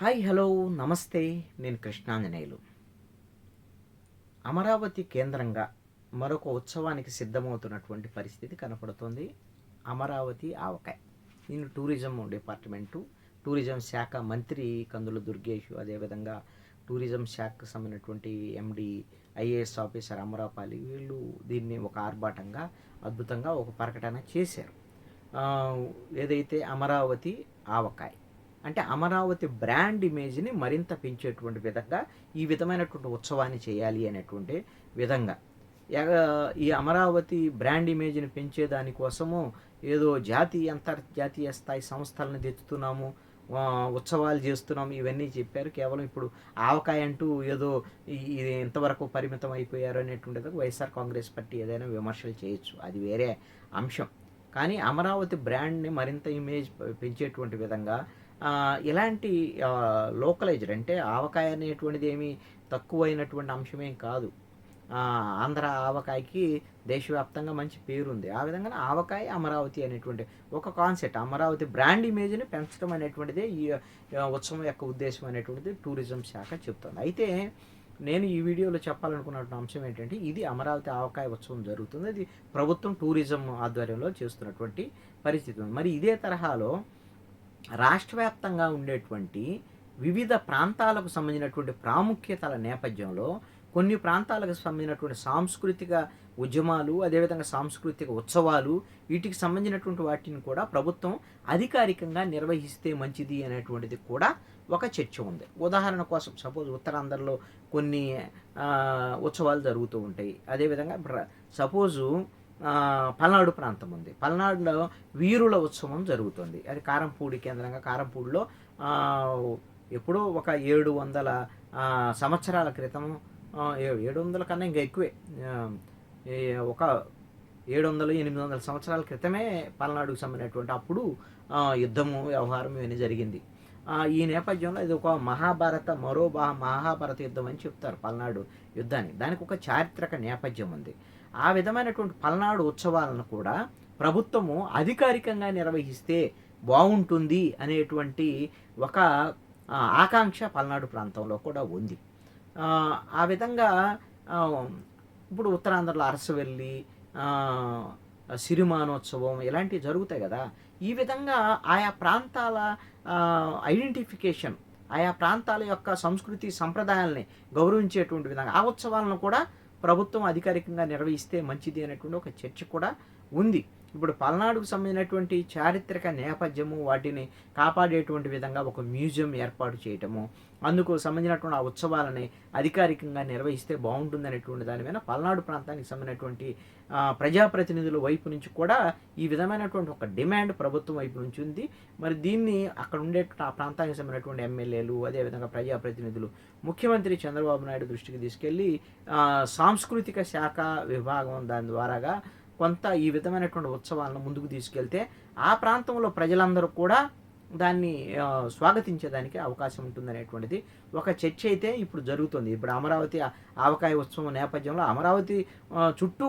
Hi hello నమస్తే. నేను కృష్ణాంజనేయులు. అమరావతి కేంద్రంగా మరొక ఉత్సవానికి సిద్ధమవుతున్నటువంటి పరిస్థితి కనపడుతుంది. అమరావతి ఆవకాయ. నేను టూరిజం డిపార్ట్మెంటు టూరిజం శాఖ మంత్రి కందుల దుర్గేష్ అదేవిధంగా టూరిజం శాఖకు సంబంధించినటువంటి ఎండి ఐఏఎస్ ఆఫీసర్ అమరాపాలి వీళ్ళు దీన్ని ఒక ఆర్భాటంగా అద్భుతంగా ఒక ప్రకటన చేశారు. ఏదైతే అమరావతి ఆవకాయ అంటే అమరావతి బ్రాండ్ ఇమేజ్ని మరింత పెంచేటువంటి విధంగా ఈ విధమైనటువంటి ఉత్సవాన్ని చేయాలి అనేటువంటి విధంగా. ఈ అమరావతి బ్రాండ్ ఇమేజ్ని పెంచే దానికోసము ఏదో జాతీయ అంతర్జాతీయ స్థాయి సంస్థలను తెచ్చుతున్నాము ఉత్సవాలు చేస్తున్నాము ఇవన్నీ చెప్పారు. కేవలం ఇప్పుడు ఆవకాయ అంటూ ఏదో ఇది ఇంతవరకు పరిమితం అయిపోయారు అనేటువంటిది వైఎస్ఆర్ కాంగ్రెస్ పార్టీ ఏదైనా విమర్శలు చేయొచ్చు. అది వేరే అంశం. కానీ అమరావతి బ్రాండ్ని మరింత ఇమేజ్ పెంచేటువంటి విధంగా ఇలాంటి లోకలైజ్డ్ అంటే ఆవకాయ అనేటువంటిది ఏమి తక్కువైనటువంటి అంశమేం కాదు. ఆంధ్ర ఆవకాయకి దేశవ్యాప్తంగా మంచి పేరుంది. ఆ విధంగా ఆవకాయ అమరావతి అనేటువంటి ఒక కాన్సెప్ట్ అమరావతి బ్రాండ్ ఇమేజ్ని పెంచడం అనేటువంటిదే ఈ ఉత్సవం యొక్క ఉద్దేశం అనేటువంటిది టూరిజం శాఖ చెప్తుంది. అయితే నేను ఈ వీడియోలో చెప్పాలనుకున్న అంశం ఏంటంటే ఇది అమరావతి ఆవకాయ ఉత్సవం జరుగుతుంది. ఇది ప్రభుత్వం టూరిజం ఆధ్వర్యంలో చేస్తున్నటువంటి పరిస్థితి. ఉంది మరి ఇదే తరహాలో రాష్ట్ర వ్యాప్తంగా ఉండేటువంటి వివిధ ప్రాంతాలకు సంబంధించినటువంటి ప్రాముఖ్యతల నేపథ్యంలో కొన్ని ప్రాంతాలకు సంబంధించినటువంటి సాంస్కృతిక ఉద్యమాలు అదేవిధంగా సాంస్కృతిక ఉత్సవాలు వీటికి సంబంధించినటువంటి వాటిని కూడా ప్రభుత్వం అధికారికంగా నిర్వహిస్తే మంచిది అనేటువంటిది కూడా ఒక చర్చ ఉంది. ఉదాహరణ కోసం సపోజ్ ఉత్తరాంధ్రలో కొన్ని ఉత్సవాలు జరుగుతూ ఉంటాయి. అదేవిధంగా సపోజు పల్నాడు ప్రాంతం ఉంది. పల్నాడులో వీరుల ఉత్సవం జరుగుతుంది. అది కారంపూడి కేంద్రంగా కారంపూడిలో ఎప్పుడో ఒక ఏడు వందల సంవత్సరాల క్రితం ఏడు వందల కన్నా ఇంకా ఎక్కువే. ఒక ఏడు వందలు ఎనిమిది వందల సంవత్సరాల క్రితమే పల్నాడుకు సంబంధించినటువంటి అప్పుడు యుద్ధము వ్యవహారం ఇవన్నీ జరిగింది. ఈ నేపథ్యంలో ఇది ఒక మహాభారత మరో మహాభారత యుద్ధం అని చెప్తారు పల్నాడు యుద్ధాన్ని. దానికి ఒక చారిత్రక నేపథ్యం ఉంది. ఆ విధమైనటువంటి పల్నాడు ఉత్సవాలను కూడా ప్రభుత్వము అధికారికంగా నిర్వహిస్తే బాగుంటుంది అనేటువంటి ఒక ఆకాంక్ష పల్నాడు ప్రాంతంలో కూడా ఉంది. ఆ, విధంగా ఇప్పుడు ఉత్తరాంధ్రలో అరసవెల్లి సిరిమానోత్సవం ఇలాంటివి జరుగుతాయి కదా. ఈ విధంగా ఆయా ప్రాంతాల ఐడెంటిఫికేషన్ ఆయా ప్రాంతాల యొక్క సంస్కృతి సంప్రదాయాల్ని గౌరవించేటువంటి విధంగా ఆ ఉత్సవాలను కూడా ప్రభుత్వం అధికారికంగా నిర్వహిస్తే మంచిది అనేటువంటి ఒక చర్చ కూడా ఉంది. ఇప్పుడు పల్నాడుకు సంబంధించినటువంటి చారిత్రక నేపథ్యము వాటిని కాపాడేటువంటి విధంగా ఒక మ్యూజియం ఏర్పాటు చేయటము అందుకు సంబంధించినటువంటి ఆ ఉత్సవాలని అధికారికంగా నిర్వహిస్తే బాగుంటుంది అనేటువంటి దాని మీద పల్నాడు ప్రాంతానికి సంబంధించినటువంటి ప్రజాప్రతినిధుల వైపు నుంచి కూడా ఈ విధమైనటువంటి ఒక డిమాండ్ ప్రభుత్వం వైపు నుంచి ఉంది. మరి దీన్ని అక్కడ ఉండేటువంటి ఆ ప్రాంతానికి సంబంధించినటువంటి ఎమ్మెల్యేలు అదేవిధంగా ప్రజాప్రతినిధులు ముఖ్యమంత్రి చంద్రబాబు నాయుడు దృష్టికి తీసుకెళ్ళి సాంస్కృతిక శాఖ విభాగం దాని ద్వారాగా కొంత ఈ విధమైనటువంటి ఉత్సవాలను ముందుకు తీసుకెళ్తే ఆ ప్రాంతంలో ప్రజలందరూ కూడా దాన్ని స్వాగతించేదానికి అవకాశం ఉంటుందనేటువంటిది ఒక చర్చ అయితే ఇప్పుడు జరుగుతుంది. ఇప్పుడు అమరావతి ఆవకాయ ఉత్సవం నేపథ్యంలో అమరావతి చుట్టూ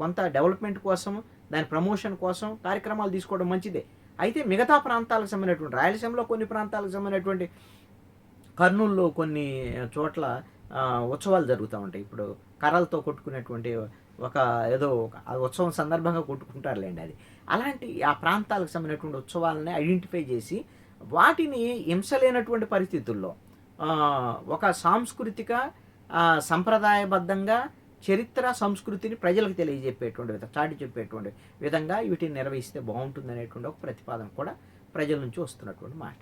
కొంత డెవలప్మెంట్ కోసం దాని ప్రమోషన్ కోసం కార్యక్రమాలు తీసుకోవడం మంచిదే. అయితే మిగతా ప్రాంతాలకు సంబంధించినటువంటి రాయలసీమలో కొన్ని ప్రాంతాలకు సంబంధించినటువంటి కర్నూలులో కొన్ని చోట్ల ఉత్సవాలు జరుగుతూ ఉంటాయి. ఇప్పుడు కర్రలతో కొట్టుకునేటువంటి ఒక ఏదో ఒక ఉత్సవం సందర్భంగా కొట్టుకుంటారులేండి అది. అలాంటి ఆ ప్రాంతాలకు సంబంధించినటువంటి ఉత్సవాలని ఐడెంటిఫై చేసి వాటిని హింసలేనటువంటి పరిస్థితుల్లో ఒక సాంస్కృతిక సంప్రదాయబద్ధంగా చరిత్ర సంస్కృతిని ప్రజలకు తెలియజెప్పేటువంటి విధంగా చాటి చెప్పేటువంటి విధంగా వీటిని నిర్వహిస్తే బాగుంటుంది అనేటువంటి ఒక ప్రతిపాదన కూడా ప్రజల నుంచి వస్తున్నటువంటి మాట.